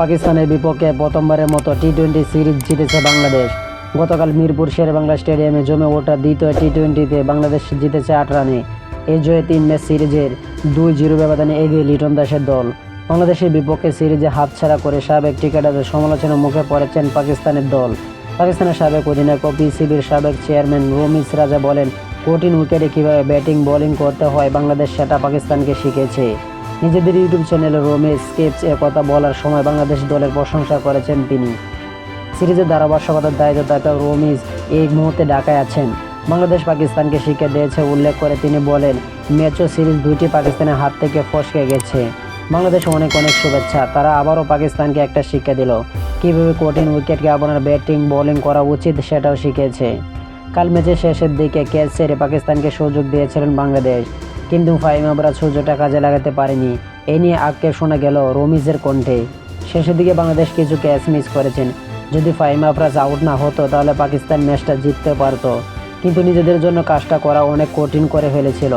পাকিস্তানের বিপক্ষে প্রথমবারের মতো টি টোয়েন্টি সিরিজ জিতেছে বাংলাদেশ। গতকাল মিরপুর শের বাংলা স্টেডিয়ামে জমে ওঠা দ্বিতীয় টি টোয়েন্টিতে বাংলাদেশ জিতেছে আট রানে। এই জয়ে তিন ম্যাচ সিরিজের দুই জিরো ব্যবধানে এগিয়ে লিটন দাসের দল। বাংলাদেশের বিপক্ষে সিরিজে হাতছাড়া করে সাবেক ক্রিকেটারদের সমালোচনার মুখে পড়েছেন পাকিস্তানের দল। পাকিস্তানের সাবেক অধিনায়ক ও পিসিবির সাবেক চেয়ারম্যান রমিজ রাজা বলেন, কঠিন উইকেটে কীভাবে ব্যাটিং, বোলিং করতে হয়, বাংলাদেশ সেটা পাকিস্তানকে শিখেছে। নিজেদের ইউটিউব চ্যানেলে রমেশ স্কেপস এ কথা বলার সময় বাংলাদেশ দলের প্রশংসা করেছেন তিনি। সিরিজের ধারাভাষ্যকতার দায়িত্ব থাকা রমিজ এই মুহূর্তে ঢাকায় আছেন। বাংলাদেশ পাকিস্তানকে শিক্ষা দিয়েছে, উল্লেখ করে তিনি বলেন, ম্যাচ ও সিরিজ দুইটি পাকিস্তানের হাত থেকে ফসকে গেছে। বাংলাদেশ অনেক অনেক শুভেচ্ছা, তারা আবারও পাকিস্তানকে একটা শিক্ষা দিল। কীভাবে কঠিন উইকেটকে আপনার ব্যাটিং, বোলিং করা উচিত সেটাও শিখেছে কাল ম্যাচের শেষের দিকে ক্যাচ সেরে পাকিস্তানকে সুযোগ দিয়েছিলেন বাংলাদেশ। কিন্তু ফাইম আবরা সুযোগটা কাজে লাগাতে পারেনি। এ নিয়ে আক্ষেপ শোনা গেল রমিজের কণ্ঠে। শেষের দিকে বাংলাদেশ কিছু ক্যাচ মিস করেছেন। যদি ফাইম আফরাজ আউট না হতো, তাহলে পাকিস্তান ম্যাচটা জিততে পারতো। কিন্তু নিজেদের জন্য কাজটা করা অনেক কঠিন করে ফেলেছিল।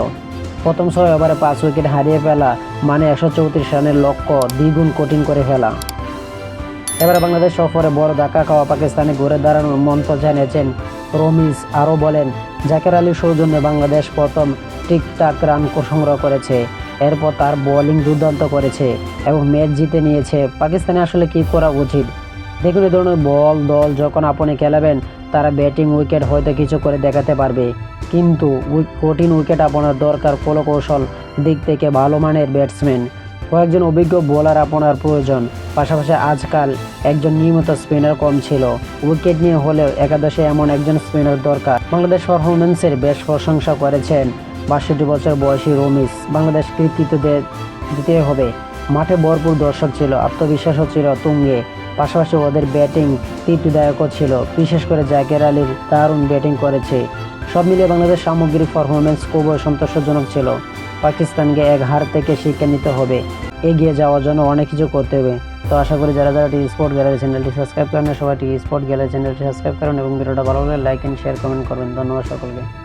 প্রথম ছয় ওভারে পাঁচ উইকেট হারিয়ে ফেলা মানে একশো চৌত্রিশ রানের লক্ষ্য দ্বিগুণ কঠিন করে ফেলা। এবার বাংলাদেশ সফরে বড় ধাক্কা খাওয়া পাকিস্তানে ঘুরে দাঁড়ানোর মন্ত্র জানিয়েছেন রমিজ। আরও বলেন, জাকের আলীর সৌজন্যে বাংলাদেশ প্রথম টিকটাক রান সংগ্রহ করেছে। এরপর তার বোলিং দুর্দান্ত করেছে এবং ম্যাচ জিতে নিয়েছে। পাকিস্তানে আসলে কী করা উচিত? দেখুন এই ধরনের বল, দল যখন আপনি খেলাবেন, তারা ব্যাটিং উইকেট হয়তো কিছু করে দেখাতে পারবে। কিন্তু কঠিন উইকেট আপনার দরকার কৌশল দিক থেকে ভালো মানের ব্যাটসম্যান। কয়েকজন অভিজ্ঞ বোলার আপনার প্রয়োজন। পাশাপাশি আজকাল একজন নিয়মিত স্পিনার কম ছিল। উইকেট নিয়ে হলেও একাদশে এমন একজন স্পিনার দরকার। বাংলাদেশ পারফরমেন্সের বেশ প্রশংসা করেছেন। বাষট্টি বছর বয়সী রমিস বাংলাদেশ কৃতিত্ব দে- দিতে হবে। মাঠে ভরপুর দর্শক ছিল, আত্মবিশ্বাসও ছিল তুঙ্গে। পাশাপাশি ওদের ব্যাটিং তৃপ্তিদায়কও ছিল। বিশেষ করে জাকের আলীর দারুণ ব্যাটিং করেছে। সব মিলিয়ে বাংলাদেশ সামগ্রিক পারফরমেন্স খুবই সন্তোষজনক ছিল। পাকিস্তানকে এক হার থেকে শিক্ষা নিতে হবে। এগিয়ে যাওয়ার জন্য অনেক কিছু করতে হবে। তো আশা করি যারা যারা টি স্পোর্ট গ্যালারি চ্যানেলটি সাবস্ক্রাইব করেন সবাই টি স্পোর্ট গ্যালারি চ্যানেলটি সাবস্ক্রাইব করেন এবং ভিডিওটা ভালো লাগলে লাইক এন্ড শেয়ার কমেন্ট করবেন। ধন্যবাদ সকলকে।